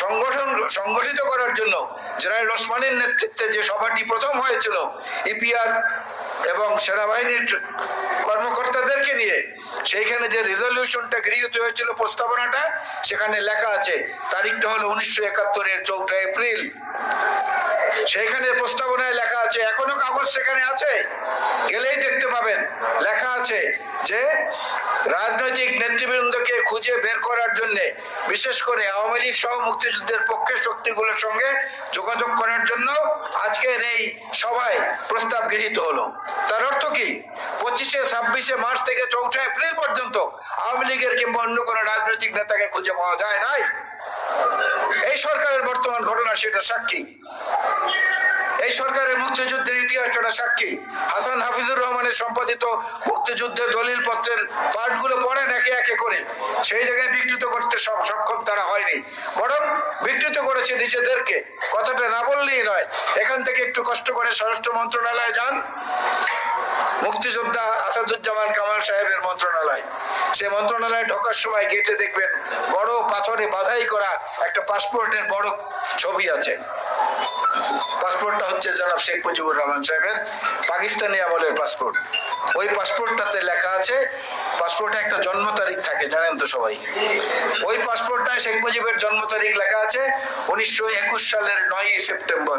সংগঠন সংগঠিত করার জন্য জেনারেল ওসমানের নেতৃত্বে যে সভাটি প্রথম হয়েছিল ইপিআর এবং সেনাবাহিনীর কর্মকর্তাদেরকে নিয়ে, সেইখানে যে রেজলিউশনটা গৃহীত হয়েছিল প্রস্তাবনাটা, সেখানে লেখা আছে, তারিখটা হলো উনিশশো একাত্তরের চৌঠা এপ্রিল। সেইখানে প্রস্তাবনায় লেখা আছে, এখনও কাগজ সেখানে আছে? গেলেই দেখতে পাবেন। আছে যে রাজনৈতিক নেতৃবৃন্দকে খুঁজে বের করার জন্য, বিশেষ করে আওয়ামী লীগ সহ মুক্তিযুদ্ধের পক্ষে শক্তিগুলোর সঙ্গে যোগাযোগ করার জন্য আজকের এই সভায় প্রস্তাব গৃহীত হলো। তার অর্থ কি? পঁচিশে ছাব্বিশে মার্চ থেকে চৌঠা এপ্রিল পর্যন্ত আওয়ামী লীগের কিংবা অন্য কোনো রাজনৈতিক নেতাকে খুঁজে পাওয়া যায় নাই। এই সরকারের বর্তমান ঘটনা সেটা সাক্ষী। এই সরকারের মুক্তিযুদ্ধের ইতিহাসটা সাক্ষী হাসান হাফিজুর রহমানের সম্পাদিত মুক্তিযুদ্ধের দলিল পত্রের পাঠগুলো পড়েন একে একে করে, সেই জায়গায় বিকৃত করতে সক্ষম তারা হয়নি। বরং বিকৃত করেছে নিজেদেরকে। কথাটা না বললেই নয়। এখান থেকে একটু কষ্ট করে স্বরাষ্ট্র মন্ত্রণালয়ে যান। মুক্তিযোদ্ধা আসাদুজ্জামান কামাল সাহেবের মন্ত্রণালয়। সে মন্ত্রণালয়ে ঢোকার সময় গেটে দেখবেন বড় পাথরে বাধাই করা একটা পাসপোর্টের বড় ছবি আছে। পাসপোর্টটা হচ্ছে জনাব শেখ মুজিবুর রহমান সাহেবের পাকিস্তানি আমলের পাসপোর্ট ওই পাসপোর্টটাতে লেখা আছে পাসপোর্টে একটা জন্ম তারিখ থাকে, জানেন তো সবাই? ওই পাসপোর্টটায় শেখ মুজিবের জন্ম তারিখ লেখা আছে উনিশশো একুশ সালের নয়ই সেপ্টেম্বর।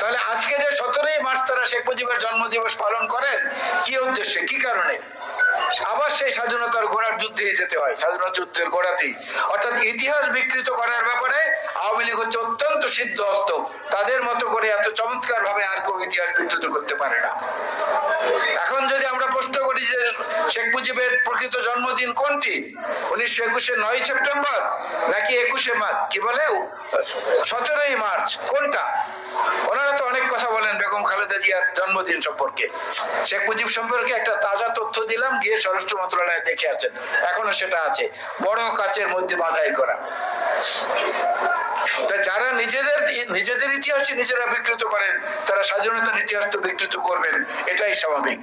তাহলে আজকে যে সতেরোই মার্চ তারা শেখ মুজিবের জন্মদিবস পালন করেন, কি উদ্দেশ্যে, কি কারণে? আবার সেই স্বাধীনতার ঘোড়ার যুদ্ধে যেতে হয়, স্বাধীনতা যুদ্ধের ঘোড়াতেই অর্থাৎ ইতিহাস বিকৃত করার ব্যাপারে আওয়ামী লীগ হচ্ছে অত্যন্ত সিদ্ধ হস্ত তাদের মতো করে এত চমৎকার ভাবে আর কেউ ইতিহাস বিকৃত করতে পারে না। এখন শেখ মুজিবের প্রকৃত জন্মদিন কোনটি? উনিশশো একুশে নয় সেপ্টেম্বর নাকি একুশে মার্চ? কি বলে? সতেরোই মার্চ। কোনটা? ওনারা তো অনেক কথা বলেন বেগম খালেদা জিয়ার জন্মদিন সম্পর্কে। শেখ মুজিব সম্পর্কে একটা তাজা তথ্য দিলাম, গিয়ে স্বরাষ্ট্র মন্ত্রণালয়ে দেখে আছেন এখনও সেটা আছে। বড় কাচের মধ্যে বাধাই করা। যারা নিজেদের নিজেদের ইতিহাসই নিজেরা বিকৃত করেন, তারা স্বাধীনতার ইতিহাস তো বিকৃত করবেন, এটাই স্বাভাবিক।